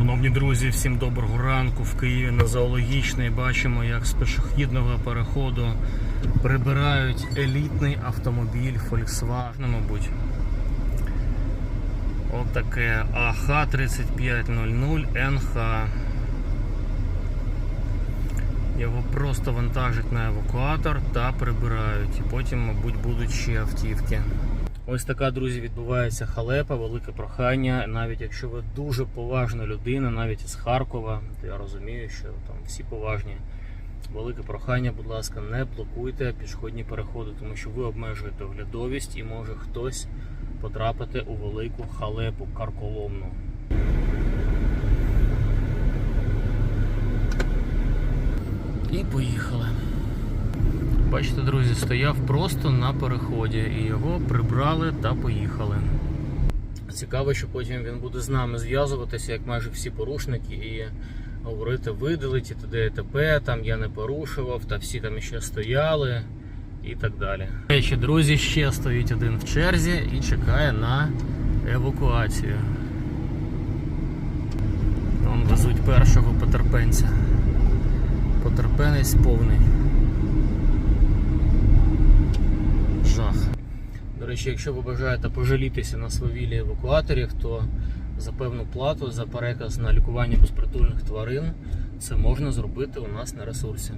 Шановні друзі, всім доброго ранку. В Києві на зоологічний бачимо, як з пішохідного переходу прибирають елітний автомобіль Volkswagen, мабуть. Отаке АХ3500 НХ. Його просто вантажать на евакуатор та прибирають. І потім, мабуть, будуть ще автівки. Ось така, друзі, відбувається халепа, велике прохання. Навіть якщо ви дуже поважна людина, навіть із Харкова, то я розумію, що там всі поважні. Велике прохання, будь ласка, не блокуйте пішохідні переходи, тому що ви обмежуєте оглядовість і може хтось потрапити у велику халепу карколомну. І поїхали. Бачите, друзі, стояв просто на переході і його прибрали та поїхали. Цікаво, що потім він буде з нами зв'язуватися, як майже всі порушники, і говорити, видалить і т.д. і т.п. Там я не порушував, та всі там ще стояли і так далі. Речі, друзі, ще стоїть один в черзі і чекає на евакуацію. Вон везуть першого потерпенця. Потерпенець повний. Речі, якщо ви бажаєте пожалітися на свавілі евакуаторів, то за певну плату за переказ на лікування безпритульних тварин це можна зробити у нас на ресурсі.